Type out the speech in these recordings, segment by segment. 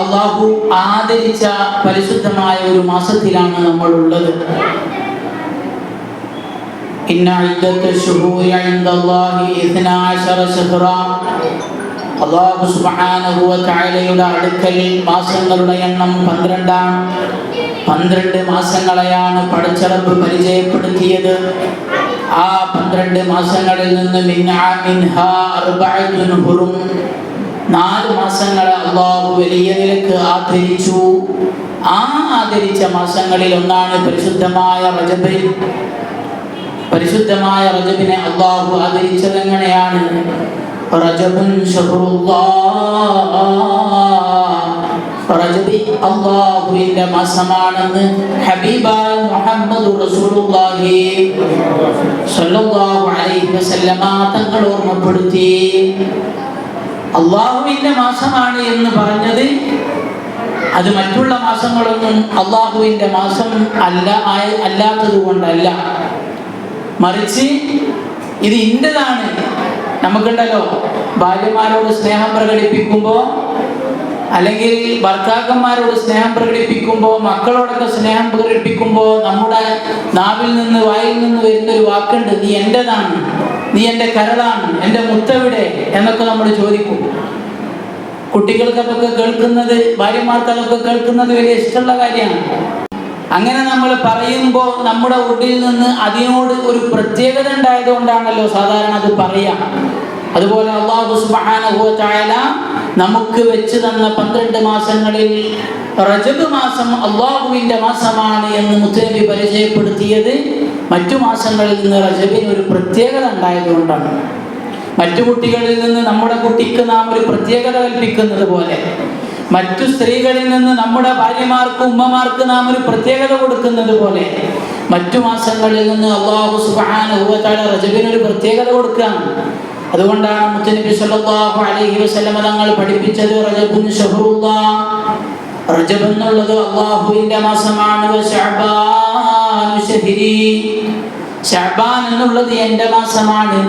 അള്ളാഹു ആദരിച്ച പരിശുദ്ധമായ ഒരു മാസത്തിലാണ് നമ്മൾ ഉള്ളത് അള്ളാഹു സുബാനുവയുടെ അടുക്കൽ മാസങ്ങളുടെ എണ്ണം പന്ത്രണ്ടാണ് പന്ത്രണ്ട് മാസങ്ങളെയാണ് പടച്ചിറപ്പ് പരിചയപ്പെടുത്തിയത്. ആ പന്ത്രണ്ട് മാസങ്ങളിൽ നിന്ന് നാല് മാസങ്ങളെ അള്ളാഹു വലിയ നിലയ്ക്ക് ആദരിച്ചു. ആ ആദരിച്ച മാസങ്ങളിൽ ഒന്നാണ് പരിശുദ്ധമായ റജബ്. പരിശുദ്ധമായ റജബിനെ അള്ളാഹു ആദരിച്ചത് എങ്ങനെയാണ്? റജബി മാസമാണെന്ന് ഹബീബ റസൂലുള്ളാഹി അലൈഹി വസല്ലമ തങ്ങൾ ഓർമ്മപ്പെടുത്തി. അള്ളാഹുവിന്റെ മാസമാണ് എന്ന് പറഞ്ഞത്. അത് മറ്റുള്ള മാസങ്ങളൊന്നും അള്ളാഹുവിന്റെ മാസം അല്ല അല്ലാത്തത് കൊണ്ടല്ല. മറിച്ച് ഇത് ഇന്റെതാണ് നമുക്കുണ്ടല്ലോ ഭാര്യമാരോട് സ്നേഹം പ്രകടിപ്പിക്കുമ്പോൾ അല്ലെങ്കിൽ ഭർത്താക്കന്മാരോട് സ്നേഹം പ്രകടിപ്പിക്കുമ്പോൾ മക്കളോടൊക്കെ സ്നേഹം പ്രകടിപ്പിക്കുമ്പോൾ നമ്മുടെ നാവിൽ നിന്ന് വായിൽ നിന്ന് വരുന്ന ഒരു വാക്കുണ്ട് നീ എന്റെതാണ് നീ എന്റെ കരളാണ് എന്റെ മുത്തവിടെ എന്നൊക്കെ നമ്മൾ ചോദിക്കും. കുട്ടികൾക്കൊക്കെ കേൾക്കുന്നത് ഭാര്യമാർക്കതൊക്കെ കേൾക്കുന്നത് വലിയ ഇഷ്ടമുള്ള കാര്യമാണ്. അങ്ങനെ നമ്മൾ പറയുമ്പോൾ നമ്മുടെ ഉള്ളിൽ നിന്ന് അതിനോട് ഒരു പ്രത്യേകത ഉണ്ടായതുകൊണ്ടാണല്ലോ സാധാരണ അത് പറയാം. അതുപോലെ അള്ളാഹു തആല നമുക്ക് വെച്ച് തന്ന പന്ത്രണ്ട് മാസങ്ങളിൽ റജബ് മാസം അള്ളാഹുവിന്റെ മാസമാണ് എന്ന് മുത്തനബി പരിചയപ്പെടുത്തിയത്. മറ്റു മാസങ്ങളിൽ നിന്ന് റജബിന് ഒരു പ്രത്യേകത ഉണ്ടായതുകൊണ്ടാണ്. മറ്റു കുട്ടികളിൽ നിന്ന് നമ്മുടെ കുട്ടിക്ക് നാം ഒരു പ്രത്യേകത കൽപ്പിക്കുന്നത് പോലെ മറ്റു സ്ത്രീകളിൽ നിന്ന് നമ്മുടെ ഭാര്യമാർക്ക് ഉമ്മമാർക്ക് നാം ഒരു പ്രത്യേകത കൊടുക്കുന്നത് പോലെ മറ്റു മാസങ്ങളിൽ നിന്ന് അള്ളാഹു സുബാന റജബിന് ഒരു പ്രത്യേകത കൊടുക്കുകയാണ്. അതുകൊണ്ടാണ് മുത്തനബി സല്ലല്ലാഹു അലൈഹി വസല്ലമ തങ്ങൾ പഠിപ്പിച്ചത് റജബുൻ ഷഹറുല്ലാ. റജബ് എന്നുള്ളത് അള്ളാഹുവിന്റെ മാസമാണ് ശഹ്രി ഷഅബാൻ എന്നുള്ളത് എന്റെ മാസമാണ്.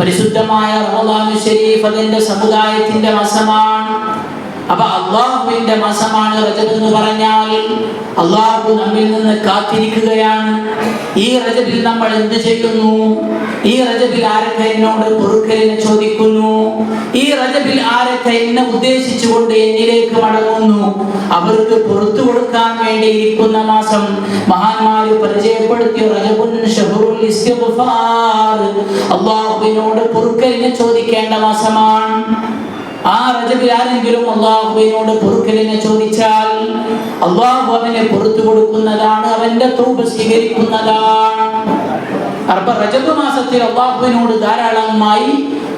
പരിശുദ്ധമായ റമദാനു ഷരീഫ് അതിന്റെ സമുദായത്തിന്റെ മാസമാണ്. അപ്പൊ അള്ളാഹുവിന്റെ മാസമാണ് റജബ് എന്ന് പറഞ്ഞാൽ അള്ളാഹു നമ്മിൽ നിന്ന് കാത്തിരിക്കുകയാണ്. ഈ റജബിൽ നമ്മൾ എന്ത് ചെയ്യുന്നു? ഈ റജബിൽ ആരൊക്കെ എന്നോട് പൊറുക്കലിനെ ചോദിക്കുന്നു? ഈ റജബിൽ ആരൊക്കെ എന്നെ ഉദ്ദേശിച്ചുകൊണ്ട് എന്നിലേക്ക് മടങ്ങുന്നു? അവർക്ക് പുറത്തു കൊടുക്കാൻ വേണ്ടി ഇരിക്കുന്ന മാസം മഹാന്മാര് പരിചയപ്പെടുത്തിയ അള്ളാഹുവിനോട് പൊറുക്കലിനെ ചോദിക്കേണ്ട മാസമാണ്. ആരെങ്കിലും അള്ളാഹുവിനോട് പൊറുക്കലിനെ ചോദിച്ചാൽ അള്ളാഹു അവനെ പുറത്തു കൊടുക്കുന്നതാണ് അവന്റെ തൂപ സ്വീകരിക്കുന്നതാണ്. അപ്പൊ റജബ് മാസത്തിൽ അള്ളാഹുവിനോട് ധാരാളമായി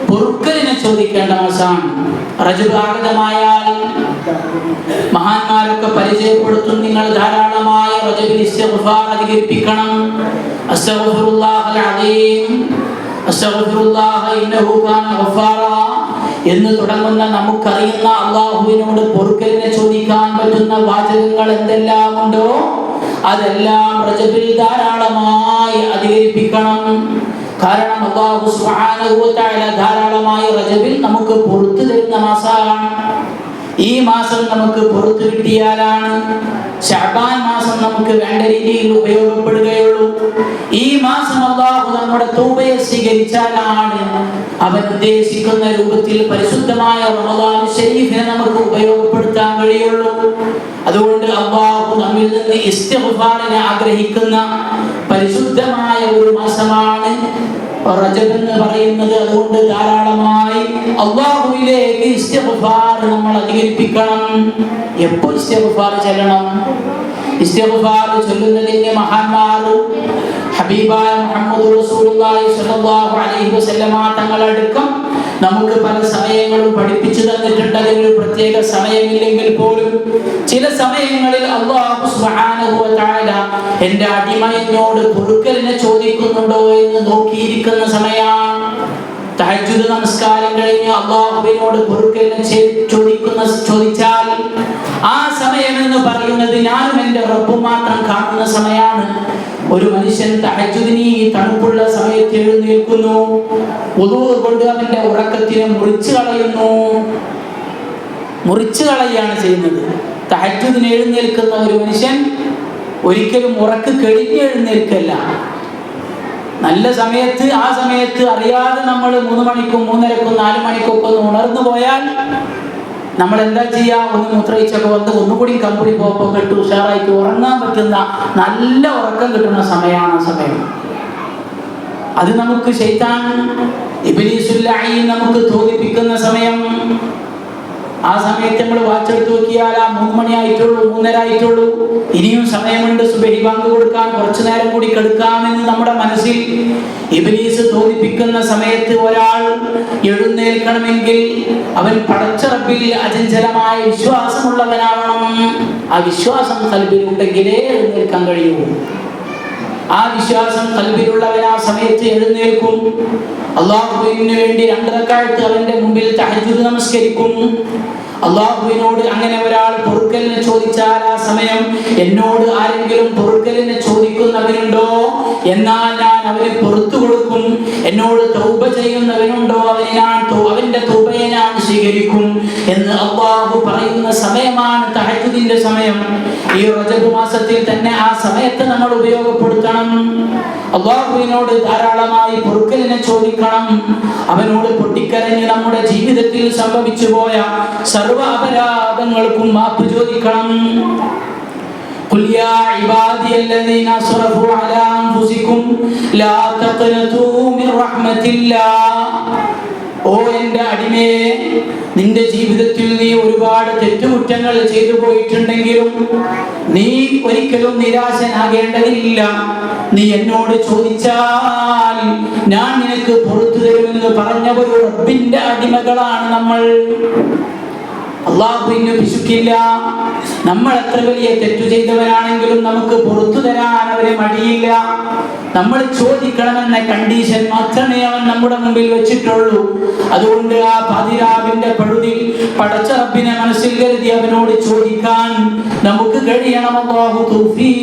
പൊറുക്കലിനെ ചോദിക്കേണ്ട മാസമാണ്. റജബ് ആഗതമായാൽ മഹാന്മാരൊക്കെ പരിചയപ്പെടുത്തും നിങ്ങൾ ധാരാളമായ റജബിൽ ഇസ്തിഗ്ഫാർ അധികരിപ്പിക്കണം. അസ്തഗ്ഫിറുല്ലാഹൽ അദീം. അസ്തഗ്ഫിറുല്ലാഹ ഇന്നഹു കാന ഗഫാറാ. എന്ന് തുടങ്ങുന്ന നമുക്കറിയുന്ന അള്ളാഹുവിനോട് പൊറുക്കലിനെ ചോദിക്കാൻ പറ്റുന്ന വാചകങ്ങൾ എന്തെല്ലാം ഉണ്ടോ? അതെല്ലാം റജബിൽ ധാരാളമായി അധികരിപ്പിക്കണം. കാരണം അള്ളാഹു സുബ്ഹാനഹു വ തആല ധാരാളമായി റജബിൽ നമുക്ക് പുറത്തു തരുന്ന മാസമാണ് ഈ മാസം നമുക്ക് പുറത്തു കിട്ടിയാലാണ് ഷഅബാൻ മാസം നമുക്ക് വേണ്ട രീതിയിൽ ഉപയോഗപ്പെടുകയുള്ളൂ. ഈ മാസം അള്ളാഹു നമ്മുടെ തൗബയെ സ്വീകരിച്ചാലാണ് അവൻ ഉദ്ദേശിക്കുന്ന രൂപത്തിൽ പരിശുദ്ധമായ റമദാൻ ഷരീഫിനെ നമുക്ക് ഉപയോഗപ്പെടുത്താൻ കഴിയുള്ളൂ. അതുകൊണ്ട് അള്ളാഹു നമ്മിൽ നിന്ന് ഇസ്തിഗ്ഫാറിനെ ആഗ്രഹിക്കുന്ന പരിശുദ്ധമായ ഒരു മാസമാണ് റജബ് എന്ന് പറയുന്നത് അതുകൊണ്ട് ധാരാളമായി അള്ളാഹുവിലേക്ക് ഇസ്തിഗ്ഫാർ നമ്മൾ അധികരിപ്പിക്കണം. എപ്പോൾ ഇസ്തിഗ്ഫാർ ചെല്ലണം? ഇസ്തിഗ്ഫാർ ചൊല്ലുന്നതിന്റെ മഹാന്മാർ ഹബീബായ മുഹമ്മദ് റസൂലുള്ളാഹി സ്വല്ലല്ലാഹു അലൈഹി വസല്ലമ തങ്ങളടക്കം നമുക്ക് പല സമയങ്ങളും പഠിപ്പിച്ചു തന്നിട്ടുണ്ട് അതിനൊരു പ്രത്യേക സമയമില്ലെങ്കിൽ പോലും ചില സമയങ്ങളിൽ എന്റെ സുബ്ഹാനഹു വ തആല എന്റെ അടിമ എന്നോട് പൊറുക്കലിനെ ചോദിക്കുന്നുണ്ടോ എന്ന് നോക്കിയിരിക്കുന്ന സമയമാണ്. തഹജുദ് നമസ്കാരം കഴിഞ്ഞ് അള്ളാഹുവിനോട് പൊറുക്കലിനെ ചോദിക്കുന്ന ചോദിച്ചാൽ ആ സമയം എന്ന് പറയുന്നത് ഞാനും എന്റെ റബ്ബും മാത്രം കാണുന്ന സമയമാണ്. ഒരു മനുഷ്യൻ തഹജുദിന് ഈ തണുപ്പുള്ള സമയത്ത് എഴുന്നേൽക്കുന്നു. ഉദൂ കൊണ്ട് അവന്റെ ഉറക്കത്തിനെ മുറിച്ചു കളയുന്നു. മുറിച്ചു കളയാണ് ചെയ്യുന്നത്. തഹജുദിന് എഴുന്നേൽക്കുന്ന ഒരു മനുഷ്യൻ ഒരിക്കലും ഉറക്ക് കഴിഞ്ഞ് എഴുന്നേൽക്കല്ല. നല്ല സമയത്ത് ആ സമയത്ത് അറിയാതെ നമ്മൾ മൂന്ന് മണിക്കും മൂന്നരക്കും നാല് മണിക്കൊക്കെ ഒന്ന് ഉണർന്നു പോയാൽ നമ്മൾ എന്താ ചെയ്യുക ഒന്ന് മൂത്രയിച്ചൊക്കെ വന്ന് ഒന്നുകൂടി കമ്പനി പോകുമ്പോൾ കെട്ട് ഉഷാറായിട്ട് ഉറങ്ങാൻ പറ്റുന്ന നല്ല ഉറക്കം കിട്ടുന്ന സമയമാണ് ആ സമയം. അത് നമുക്ക് ശൈത്താൻ ഇബിലീസുല്ലായി നമുക്ക് തോന്നിപ്പിക്കുന്ന സമയം. ആ സമയത്ത് നമ്മൾ വാച്ചെടുത്ത് നോക്കിയാൽ ആ മൂന്ന് മണിയായിട്ടുള്ളൂ മൂന്നര ആയിട്ടുള്ളൂ ഇനിയും സമയമുണ്ട് സുബഹി ബാങ്ക് കൊടുക്കാൻ കുറച്ചു നേരം കൂടി കെടുക്കാമെന്ന് നമ്മുടെ മനസ്സിൽ ഇബിലീസ് തോന്നിപ്പിക്കുന്ന സമയത്ത് ഒരാൾ എഴുന്നേൽക്കണമെങ്കിൽ അവൻ പടച്ചറപ്പിൽ അചഞ്ചലമായ വിശ്വാസമുള്ളവനാവണം. ആ വിശ്വാസം കൽബിലുണ്ടെങ്കിലേ എഴുന്നേൽക്കാൻ കഴിയൂ. ആ വിശ്വാസം കൽവിലുള്ളവൻ ആ സമയത്ത് എഴുന്നേൽക്കും. അള്ളാഹുവിന് വേണ്ടി രണ്ടരക്കാലത്ത് അവന്റെ മുമ്പിൽ തഹജുദ് നമസ്കരിക്കും. അള്ളാഹുവിനോട് അങ്ങനെ ഒരാൾ പൊറുക്കലിനെ ചോദിച്ചാൽ ആ സമയം എന്നോട് ആരെങ്കിലും പൊറുക്കലിനെ ചോദിക്കുന്നവനുണ്ടോ? എന്നാൽ ഞാൻ അവന് പുറത്തു കൊടുക്കും. എന്നോട് തൗബ ചെയ്യുന്നവനുണ്ടോ? അവനെ ഞാൻ അവന്റെ തൗബയെ ഞാൻ സ്വീകരിക്കും എന്ന് അള്ളാഹു പറയുന്ന സമയമാണ് തഹജുദിന്റെ സമയം ഈ റജബ് മാസത്തിൽ തന്നെ ആ സമയത്ത് നമ്മൾ ഉപയോഗപ്പെടുത്തണം അള്ളാഹുവിനോട് ധാരാളമായി പൊറുക്കലിനെ ചോദിക്കണം അവനോട് പൊട്ടിക്കരഞ്ഞ് നമ്മുടെ ജീവിതത്തിൽ സംഭവിച്ചു പോയ സർവ അപരാധങ്ങൾക്കും മാപ്പ് ചോദിക്കണം قل يا عبادي الذين اسرفوا على انفسكم لا تقنطوا من رحمة الله ഓ എന്റെ അടിമയെ നിന്റെ ജീവിതത്തിൽ നീ ഒരുപാട് തെറ്റുകുറ്റങ്ങൾ ചെയ്തു പോയിട്ടുണ്ടെങ്കിലും നീ ഒരിക്കലും നിരാശനാകേണ്ടതില്ല. നീ എന്നോട് ചോദിച്ചാൽ ഞാൻ നിനക്ക് പുറത്തു തരുമെന്ന് പറഞ്ഞ ഒരു റബ്ബിന്റെ അടിമകളാണ് നമ്മൾ. അള്ളാഹുവിന് പിശുക്കില്ല. നമ്മൾ എത്ര വലിയ തെറ്റു ചെയ്തവരാണെങ്കിലും നമുക്ക് പുറത്തു തരാൻ അവരെ മടിയില്ല. നമ്മൾ ചോദിക്കണമെന്ന കണ്ടീഷൻ മാത്രമേ അവൻ നമ്മുടെ മുമ്പിൽ വെച്ചിട്ടുള്ളൂ. അതുകൊണ്ട് ആ പതിരാവിന്റെ പഴുതി പടച്ച റബ്ബിനെ മനസ്സിൽ കരുതി അവനോട് ചോദിക്കാൻ നമുക്ക് കഴിയണം. അള്ളാഹു തൗഫീഖ്